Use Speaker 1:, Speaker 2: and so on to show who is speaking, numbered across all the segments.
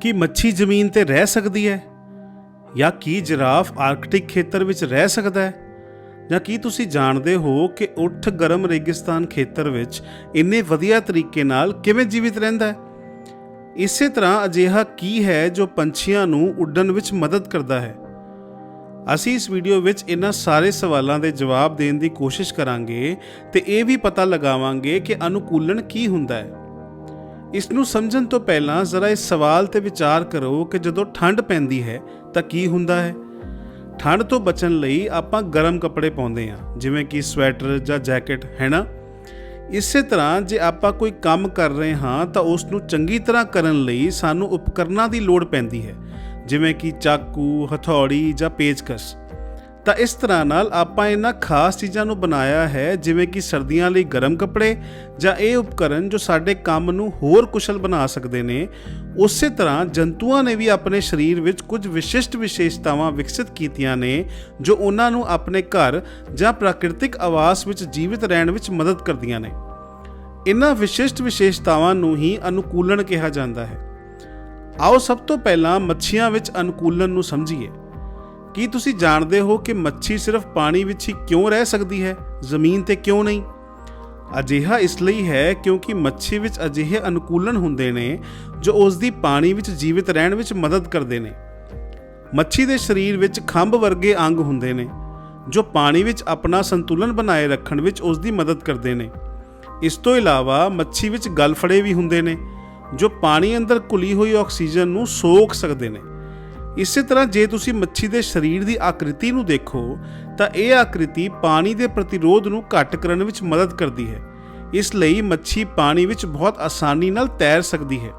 Speaker 1: ਕੀ ਮੱਛੀ ਜ਼ਮੀਨ ਤੇ ਰਹਿ ਸਕਦੀ ਹੈ? ਜਾਂ ਕੀ ਜਿਰਾਫ ਆਰਕਟਿਕ ਖੇਤਰ ਵਿੱਚ ਰਹਿ ਸਕਦਾ ਹੈ? ਜਾਂ ਕੀ ਤੁਸੀਂ ਜਾਣਦੇ ਹੋ ਕਿ ਉੱਠ ਗਰਮ ਰੇਗਿਸਤਾਨ ਖੇਤਰ ਵਿੱਚ ਇੰਨੇ ਵਧੀਆ ਤਰੀਕੇ ਨਾਲ ਕਿਵੇਂ ਜੀਵਿਤ ਰਹਿੰਦਾ ਹੈ? ਇਸੇ ਤਰ੍ਹਾਂ ਅਜਿਹਾ ਕੀ ਹੈ ਜੋ ਪੰਛੀਆਂ ਨੂੰ ਉੱਡਣ ਵਿੱਚ ਮਦਦ ਕਰਦਾ ਹੈ? ਅਸੀਂ ਇਸ ਵੀਡੀਓ ਵਿੱਚ ਇਹਨਾਂ ਸਾਰੇ ਸਵਾਲਾਂ ਦੇ ਜਵਾਬ ਦੇਣ ਦੀ ਕੋਸ਼ਿਸ਼ ਕਰਾਂਗੇ ਤੇ ਇਹ ਵੀ ਪਤਾ ਲਗਾਵਾਂਗੇ ਕਿ ਅਨੁਕੂਲਨ ਕੀ ਹੁੰਦਾ ਹੈ। ਇਸ ਨੂੰ ਸਮਝਣ ਤੋਂ ਪਹਿਲਾਂ ਜ਼ਰਾ ਇਸ ਸਵਾਲ ਤੇ ਵਿਚਾਰ ਕਰੋ ਕਿ ਜਦੋਂ ਠੰਡ ਪੈਂਦੀ ਹੈ ਤਾਂ ਕੀ ਹੁੰਦਾ ਹੈ? ਠੰਡ ਤੋਂ ਬਚਣ ਲਈ ਆਪਾਂ ਗਰਮ ਕੱਪੜੇ ਪਾਉਂਦੇ ਹਾਂ, ਜਿਵੇਂ ਕਿ ਸਵੈਟਰ ਜਾਂ ਜੈਕਟ, ਹੈ ਨਾ? ਇਸੇ ਤਰ੍ਹਾਂ ਜੇ ਆਪਾਂ ਕੋਈ ਕੰਮ ਕਰ ਰਹੇ ਹਾਂ ਤਾਂ ਉਸ ਨੂੰ ਚੰਗੀ ਤਰ੍ਹਾਂ ਕਰਨ ਲਈ ਸਾਨੂੰ ਉਪਕਰਨਾਂ ਦੀ ਲੋੜ ਪੈਂਦੀ ਹੈ, ਜਿਵੇਂ ਕਿ ਚਾਕੂ, ਹਥੌੜੀ ਜਾਂ ਪੇਚਕਸ। ਤਾਂ ਇਸ ਤਰ੍ਹਾਂ ਨਾਲ ਆਪਾਂ ਇਹਨਾਂ ਖਾਸ ਚੀਜ਼ਾਂ ਨੂੰ ਬਣਾਇਆ ਹੈ, ਜਿਵੇਂ ਕਿ ਸਰਦੀਆਂ ਲਈ ਗਰਮ ਕੱਪੜੇ ਜਾਂ ਇਹ ਉਪਕਰਨ ਜੋ ਸਾਡੇ ਕੰਮ ਨੂੰ ਹੋਰ ਕੁਸ਼ਲ ਬਣਾ ਸਕਦੇ ਨੇ। ਉਸੇ ਤਰ੍ਹਾਂ ਜੰਤੂਆਂ ਨੇ ਵੀ ਆਪਣੇ ਸਰੀਰ ਵਿੱਚ ਕੁਝ ਵਿਸ਼ਿਸ਼ਟ ਵਿਸ਼ੇਸ਼ਤਾਵਾਂ ਵਿਕਸਿਤ ਕੀਤੀਆਂ ਨੇ, ਜੋ ਉਹਨਾਂ ਨੂੰ ਆਪਣੇ ਘਰ ਜਾਂ ਪ੍ਰਾਕਿਰਤਿਕ ਆਵਾਸ ਵਿੱਚ ਜੀਵਿਤ ਰਹਿਣ ਵਿੱਚ ਮਦਦ ਕਰਦੀਆਂ ਨੇ। ਇਹਨਾਂ ਵਿਸ਼ਿਸ਼ਟ ਵਿਸ਼ੇਸ਼ਤਾਵਾਂ ਨੂੰ ਹੀ ਅਨੁਕੂਲਣ ਕਿਹਾ ਜਾਂਦਾ ਹੈ। ਆਓ ਸਭ ਤੋਂ ਪਹਿਲਾਂ ਮੱਛੀਆਂ ਵਿੱਚ ਅਨੁਕੂਲਣ ਨੂੰ ਸਮਝੀਏ। ਕੀ ਤੁਸੀਂ ਜਾਣਦੇ ਹੋ ਕਿ ਮੱਛੀ ਸਿਰਫ ਪਾਣੀ ਵਿੱਚ ਹੀ ਕਿਉਂ ਰਹਿ ਸਕਦੀ ਹੈ? ਜ਼ਮੀਨ ਤੇ ਕਿਉਂ ਨਹੀਂ? ਅਜਿਹਾ ਇਸ ਲਈ ਹੈ ਕਿਉਂਕਿ ਮੱਛੀ ਵਿੱਚ ਅਜਿਹੇ ਅਨੁਕੂਲਨ ਹੁੰਦੇ ਨੇ ਜੋ ਉਸ ਦੀ ਪਾਣੀ ਵਿੱਚ ਜੀਵਿਤ ਰਹਿਣ ਵਿੱਚ ਮਦਦ ਕਰਦੇ ਨੇ। ਮੱਛੀ ਦੇ ਸਰੀਰ ਵਿੱਚ ਖੰਭ ਵਰਗੇ ਅੰਗ ਹੁੰਦੇ ਨੇ, ਜੋ ਪਾਣੀ ਵਿੱਚ ਆਪਣਾ ਸੰਤੁਲਨ ਬਣਾਏ ਰੱਖਣ ਵਿੱਚ ਉਸ ਦੀ ਮਦਦ ਕਰਦੇ ਨੇ। ਇਸ ਤੋਂ ਇਲਾਵਾ ਮੱਛੀ ਵਿੱਚ ਗਲਫੜੇ ਵੀ ਹੁੰਦੇ ਨੇ, ਜੋ ਪਾਣੀ ਅੰਦਰ ਘੁਲੀ ਹੋਈ ਆਕਸੀਜਨ ਨੂੰ ਸੋਖ ਸਕਦੇ ਨੇ। ਇਸੇ ਤਰ੍ਹਾਂ ਜੇ ਤੁਸੀਂ ਮੱਛੀ ਦੇ ਸਰੀਰ ਦੀ ਆਕ੍ਰਿਤੀ ਨੂੰ ਦੇਖੋ, ਤਾਂ ਇਹ ਆਕ੍ਰਿਤੀ ਪਾਣੀ ਦੇ ਪ੍ਰਤੀਰੋਧ ਨੂੰ ਘੱਟ ਕਰਨ ਵਿੱਚ ਮਦਦ ਕਰਦੀ ਹੈ। ਇਸ ਲਈ ਮੱਛੀ ਪਾਣੀ ਵਿੱਚ ਬਹੁਤ ਆਸਾਨੀ ਨਾਲ ਤੈਰ ਸਕਦੀ ਹੈ।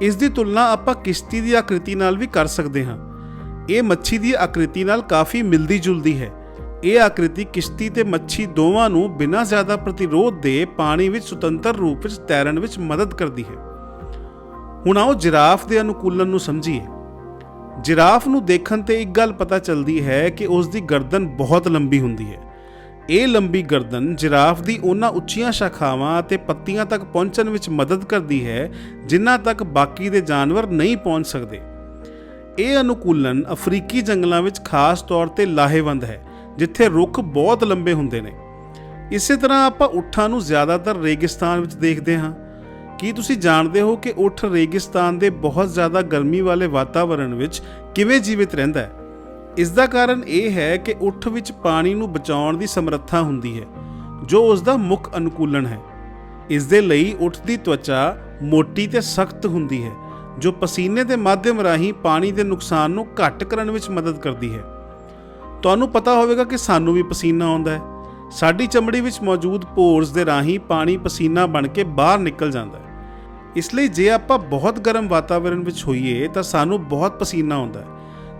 Speaker 1: ਇਸ ਦੀ ਤੁਲਨਾ ਆਪਾਂ ਕਿਸ਼ਤੀ ਦੀ ਆਕ੍ਰਿਤੀ ਨਾਲ ਵੀ ਕਰ ਸਕਦੇ ਹਾਂ। ਇਹ ਮੱਛੀ ਦੀ ਆਕ੍ਰਿਤੀ ਨਾਲ ਕਾਫੀ ਮਿਲਦੀ ਜੁਲਦੀ ਹੈ। ਇਹ ਆਕ੍ਰਿਤੀ ਕਿਸ਼ਤੀ ਤੇ ਮੱਛੀ ਦੋਵਾਂ ਨੂੰ ਬਿਨਾਂ ਜ਼ਿਆਦਾ ਪ੍ਰਤੀਰੋਧ ਦੇ ਪਾਣੀ ਵਿੱਚ ਸੁਤੰਤਰ ਰੂਪ ਵਿੱਚ ਤੈਰਨ ਵਿੱਚ ਮਦਦ ਕਰਦੀ ਹੈ। ਹੁਣ ਆਓ ਜਿਰਾਫ ਦੇ ਅਨੁਕੂਲਨ ਨੂੰ ਸਮਝੀਏ। ਜਿਰਾਫ ਨੂੰ ਦੇਖਣ ਤੇ ਇੱਕ ਗੱਲ ਪਤਾ ਚੱਲਦੀ ਹੈ ਕਿ ਉਸ ਦੀ ਗਰਦਨ ਬਹੁਤ ਲੰਬੀ ਹੁੰਦੀ ਹੈ। ਇਹ ਲੰਬੀ ਗਰਦਨ ਜਿਰਾਫ ਦੀ ਉਹਨਾਂ ਉੱਚੀਆਂ ਸ਼ਾਖਾਵਾਂ ਅਤੇ ਪੱਤੀਆਂ ਤੱਕ ਪਹੁੰਚਣ ਵਿੱਚ ਮਦਦ ਕਰਦੀ ਹੈ, ਜਿਨ੍ਹਾਂ ਤੱਕ ਬਾਕੀ ਦੇ ਜਾਨਵਰ ਨਹੀਂ ਪਹੁੰਚ ਸਕਦੇ। ਇਹ ਅਨੁਕੂਲਨ ਅਫਰੀਕੀ ਜੰਗਲਾਂ ਵਿੱਚ ਖਾਸ ਤੌਰ ਤੇ ਲਾਹੇਵੰਦ ਹੈ, ਜਿੱਥੇ ਰੁੱਖ ਬਹੁਤ ਲੰਬੇ ਹੁੰਦੇ ਨੇ। ਇਸੇ ਤਰ੍ਹਾਂ ਆਪਾਂ ਉੱਠਾਂ ਨੂੰ ਜ਼ਿਆਦਾਤਰ ਰੇਗਿਸਤਾਨ ਵਿੱਚ ਦੇਖਦੇ ਹਾਂ। ਕੀ ਤੁਸੀਂ ਜਾਣਦੇ ਹੋ ਕਿ ਉੱਠ ਰੇਗਿਸਤਾਨ ਦੇ ਬਹੁਤ ਜ਼ਿਆਦਾ ਗਰਮੀ ਵਾਲੇ ਵਾਤਾਵਰਣ ਵਿੱਚ ਕਿਵੇਂ ਜੀਵਿਤ ਰਹਿੰਦਾ ਹੈ? ਇਸ ਦਾ ਕਾਰਨ ਇਹ ਹੈ ਕਿ ਉੱਠ ਵਿੱਚ ਪਾਣੀ ਨੂੰ ਬਚਾਉਣ ਦੀ ਸਮਰੱਥਾ ਹੁੰਦੀ ਹੈ, ਜੋ ਉਸ ਦਾ ਮੁੱਖ ਅਨੁਕੂਲਨ ਹੈ। ਇਸ ਦੇ ਲਈ ਉੱਠ ਦੀ ਤਵਚਾ ਮੋਟੀ ਤੇ ਸਖਤ ਹੁੰਦੀ ਹੈ, ਜੋ ਪਸੀਨੇ ਦੇ ਮਾਧਿਅਮ ਰਾਹੀਂ ਪਾਣੀ ਦੇ ਨੁਕਸਾਨ ਨੂੰ ਘੱਟ ਕਰਨ ਵਿੱਚ ਮਦਦ ਕਰਦੀ ਹੈ। ਤੁਹਾਨੂੰ ਪਤਾ ਹੋਵੇਗਾ ਕਿ ਸਾਨੂੰ ਵੀ ਪਸੀਨਾ ਆਉਂਦਾ ਹੈ। ਸਾਡੀ ਚਮੜੀ ਵਿੱਚ ਮੌਜੂਦ ਪੋਰਸ ਦੇ ਰਾਹੀਂ ਪਾਣੀ ਪਸੀਨਾ ਬਣ ਕੇ ਬਾਹਰ ਨਿਕਲ ਜਾਂਦਾ ਹੈ। ਇਸ ਲਈ ਜੇ ਆਪਾਂ ਬਹੁਤ ਗਰਮ ਵਾਤਾਵਰਣ ਵਿੱਚ ਹੋਈਏ ਤਾਂ ਸਾਨੂੰ ਬਹੁਤ ਪਸੀਨਾ ਆਉਂਦਾ ਹੈ।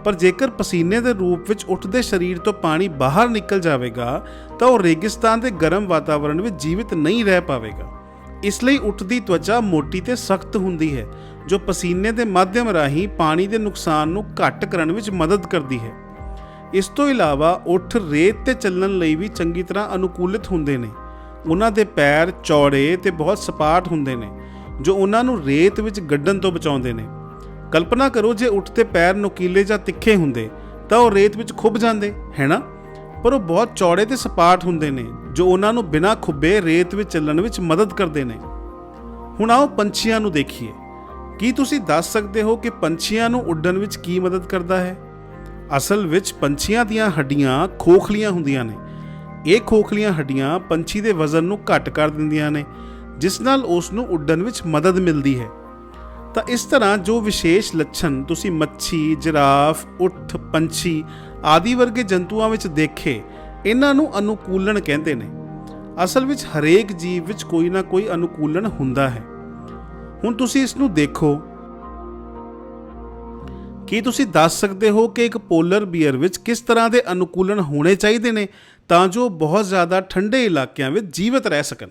Speaker 1: ਪਰ ਜੇਕਰ ਪਸੀਨੇ ਦੇ ਰੂਪ ਵਿੱਚ ਉੱਠਦੇ ਸਰੀਰ ਤੋਂ ਪਾਣੀ ਬਾਹਰ ਨਿਕਲ ਜਾਵੇਗਾ, ਤਾਂ ਉਹ ਰੇਗਿਸਤਾਨ ਦੇ ਗਰਮ ਵਾਤਾਵਰਣ ਵਿੱਚ ਜੀਵਿਤ ਨਹੀਂ ਰਹਿ ਪਾਵੇਗਾ। ਇਸ ਲਈ ਉੱਠਦੀ ਤਵਚਾ ਮੋਟੀ ਤੇ ਸਖਤ ਹੁੰਦੀ ਹੈ, ਜੋ ਪਸੀਨੇ ਦੇ ਮਾਧਿਅਮ ਰਾਹੀਂ ਪਾਣੀ ਦੇ ਨੁਕਸਾਨ ਨੂੰ ਘੱਟ ਕਰਨ ਵਿੱਚ ਮਦਦ ਕਰਦੀ ਹੈ। ਇਸ ਤੋਂ ਇਲਾਵਾ ਉੱਠ ਰੇਤ ਤੇ ਚੱਲਣ ਲਈ ਵੀ ਚੰਗੀ ਤਰ੍ਹਾਂ ਅਨੁਕੂਲਿਤ ਹੁੰਦੇ ਨੇ। ਉਹਨਾਂ ਦੇ ਪੈਰ, ਚੌੜੇ ਤੇ ਬਹੁਤ ਸਪਾਟ ਹੁੰਦੇ ਨੇ। ਜੋ ਉਹਨਾਂ ਨੂੰ ਰੇਤ ਵਿੱਚ ਗੱਡਣ ਤੋਂ ਬਚਾਉਂਦੇ ਨੇ। ਕਲਪਨਾ ਕਰੋ ਜੇ ਉੱਠ ਤੇ ਪੈਰ ਨੁਕੀਲੇ ਜਾਂ ਤਿੱਖੇ ਹੁੰਦੇ, ਤਾਂ ਉਹ ਰੇਤ ਵਿੱਚ ਖੁੱਭ ਜਾਂਦੇ, ਹੈ ਨਾ? ਪਰ ਉਹ ਬਹੁਤ ਚੌੜੇ ਤੇ ਸਪਾਟ ਹੁੰਦੇ ਨੇ, ਜੋ ਉਹਨਾਂ ਨੂੰ ਬਿਨਾਂ ਖੁੱਬੇ ਰੇਤ ਵਿੱਚ ਚੱਲਣ ਵਿੱਚ ਮਦਦ ਕਰਦੇ ਨੇ। ਹੁਣ ਆਓ ਪੰਛੀਆਂ ਨੂੰ ਦੇਖੀਏ। ਕੀ ਤੁਸੀਂ ਦੱਸ ਸਕਦੇ ਹੋ ਕਿ ਪੰਛੀਆਂ ਨੂੰ ਉੱਡਣ ਵਿੱਚ ਕੀ ਮਦਦ ਕਰਦਾ ਹੈ? ਅਸਲ ਵਿੱਚ ਪੰਛੀਆਂ ਦੀਆਂ ਹੱਡੀਆਂ ਖੋਖਲੀਆਂ ਹੁੰਦੀਆਂ ਨੇ। ਇਹ ਖੋਖਲੀਆਂ ਹੱਡੀਆਂ ਪੰਛੀ ਦੇ ਵਜ਼ਨ ਨੂੰ ਘੱਟ ਕਰ ਦਿੰਦੀਆਂ ਨੇ। ਜਿਸ ਨਾਲ ਉਸ ਨੂੰ ਉੱਡਣ ਵਿੱਚ ਮਦਦ ਮਿਲਦੀ ਹੈ। ਤਾਂ ਇਸ ਤਰ੍ਹਾਂ ਜੋ ਵਿਸ਼ੇਸ਼ ਲੱਛਣ ਤੁਸੀਂ ਮੱਛੀ, ਜਿਰਾਫ, ਉੱਠ, ਪੰਛੀ ਆਦਿ ਵਰਗੇ ਜੰਤੂਆਂ ਵਿੱਚ ਦੇਖੇ ਇਹਨਾਂ ਨੂੰ ਅਨੁਕੂਲਣ ਕਹਿੰਦੇ ਨੇ। ਅਸਲ ਵਿੱਚ ਹਰੇਕ ਜੀਵ ਵਿੱਚ ਕੋਈ ਨਾ ਕੋਈ ਅਨੁਕੂਲਣ ਹੁੰਦਾ ਹੈ। ਹੁਣ ਤੁਸੀਂ ਇਸ ਨੂੰ ਦੇਖੋ। ਕੀ ਤੁਸੀਂ ਦੱਸ ਸਕਦੇ ਹੋ ਕਿ ਇੱਕ ਪੋਲਰ ਬੀਅਰ ਵਿੱਚ ਕਿਸ ਤਰ੍ਹਾਂ ਦੇ ਅਨੁਕੂਲਣ ਹੋਣੇ ਚਾਹੀਦੇ ਨੇ ਤਾਂ ਜੋ ਬਹੁਤ ਜ਼ਿਆਦਾ ਠੰਡੇ ਇਲਾਕਿਆਂ ਵਿੱਚ ਜੀਵਤ ਰਹਿ ਸਕਣ?